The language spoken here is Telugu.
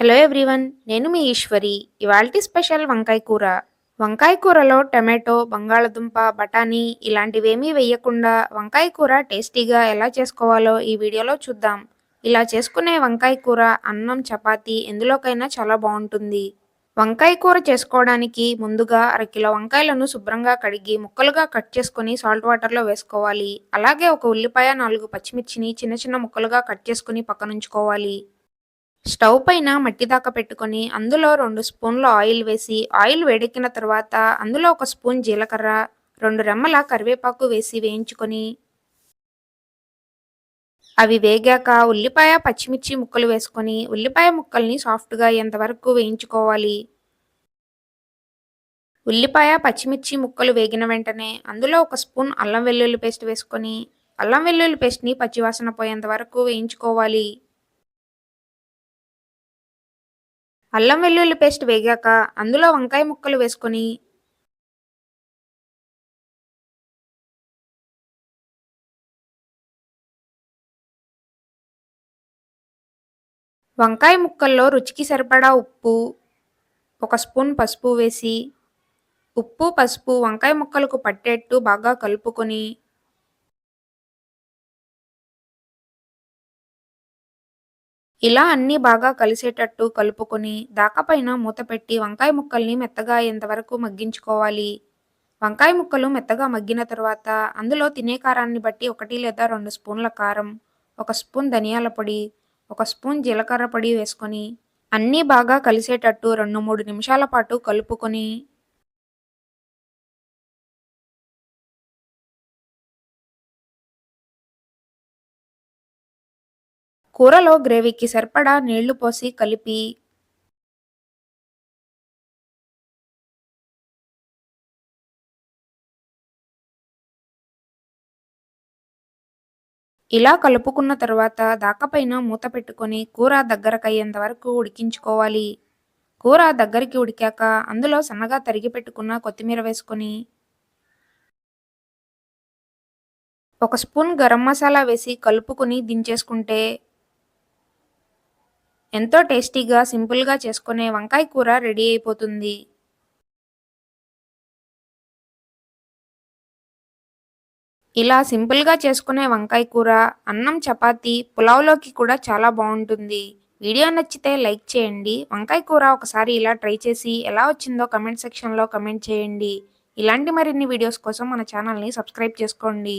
హలో ఎవ్రీవన్ నేను మీ ఈశ్వరి. ఇవాల్టి స్పెషల్ వంకాయ కూర. వంకాయ కూరలో టమాటో బంగాళదుంప బఠానీ ఇలాంటివేమీ వేయకుండా వంకాయ కూర టేస్టీగా ఎలా చేసుకోవాలో ఈ వీడియోలో చూద్దాం. ఇలా చేసుకునే వంకాయ కూర అన్నం చపాతీ ఎందులోకైనా చాలా బాగుంటుంది. వంకాయ కూర చేసుకోవడానికి ముందుగా అరకిలో వంకాయలను శుభ్రంగా కడిగి ముక్కలుగా కట్ చేసుకొని సాల్ట్ వాటర్లో వేసుకోవాలి. అలాగే ఒక ఉల్లిపాయ నాలుగు పచ్చిమిర్చిని చిన్న చిన్న ముక్కలుగా కట్ చేసుకుని పక్కనుంచుకోవాలి. స్టవ్ పైన మట్టి దాకా పెట్టుకొని అందులో రెండు స్పూన్ల ఆయిల్ వేసి ఆయిల్ వేడెక్కిన తర్వాత అందులో ఒక స్పూన్ జీలకర్ర రెండు రెమ్మల కరివేపాకు వేసి వేయించుకొని అవి వేగాక ఉల్లిపాయ పచ్చిమిర్చి ముక్కలు వేసుకొని ఉల్లిపాయ ముక్కల్ని సాఫ్ట్గా అయ్యేంతవరకు వేయించుకోవాలి? ఉల్లిపాయ పచ్చిమిర్చి ముక్కలు వేగిన వెంటనే అందులో ఒక స్పూన్ అల్లం వెల్లుల్లి పేస్ట్ వేసుకొని అల్లం వెల్లుల్లి పేస్ట్ని పచ్చివాసన పోయేంత వరకు వేయించుకోవాలి. అల్లం వెల్లుల్లి పేస్ట్ వేగాక అందులో వంకాయ ముక్కలు వేసుకొని వంకాయ ముక్కల్లో రుచికి సరిపడా ఉప్పు ఒక స్పూన్ పసుపు వేసి ఉప్పు పసుపు వంకాయ ముక్కలకు పట్టేట్టు బాగా కలుపుకొని ఇలా అన్నీ బాగా కలిసేటట్టు కలుపుకొని దాకపైన మూత పెట్టి వంకాయ ముక్కల్ని మెత్తగా అయ్యేంతవరకు మగ్గించుకోవాలి. వంకాయ ముక్కలు మెత్తగా మగ్గిన తర్వాత అందులో తినే కారాన్ని బట్టి ఒకటి లేదా రెండు స్పూన్ల కారం ఒక స్పూన్ ధనియాల పొడి ఒక స్పూన్ జీలకర్ర పొడి వేసుకొని అన్నీ బాగా కలిసేటట్టు రెండు మూడు నిమిషాల పాటు కలుపుకొని కూరలో గ్రేవీకి సరిపడా నీళ్ళు పోసి కలిపి ఇలా కలుపుకున్న తర్వాత దాకపైన మూత పెట్టుకొని కూర దగ్గరకయ్యేంత వరకు ఉడికించుకోవాలి. కూర దగ్గరికి ఉడికాక అందులో సన్నగా తరిగి పెట్టుకున్న కొత్తిమీర వేసుకొని ఒక స్పూన్ గరం మసాలా వేసి కలుపుకొని దించేసుకుంటే ఎంతో టేస్టీగా సింపుల్గా చేసుకునే వంకాయ కూర రెడీ అయిపోతుంది. ఇలా సింపుల్గా చేసుకునే వంకాయ కూర అన్నం చపాతీ పులావ్లోకి కూడా చాలా బాగుంటుంది. వీడియో నచ్చితే లైక్ చేయండి. వంకాయ కూర ఒకసారి ఇలా ట్రై చేసి ఎలా వచ్చిందో కమెంట్ సెక్షన్లో కమెంట్ చేయండి. ఇలాంటి మరిన్ని వీడియోస్ కోసం మన ఛానల్ని సబ్స్క్రైబ్ చేసుకోండి.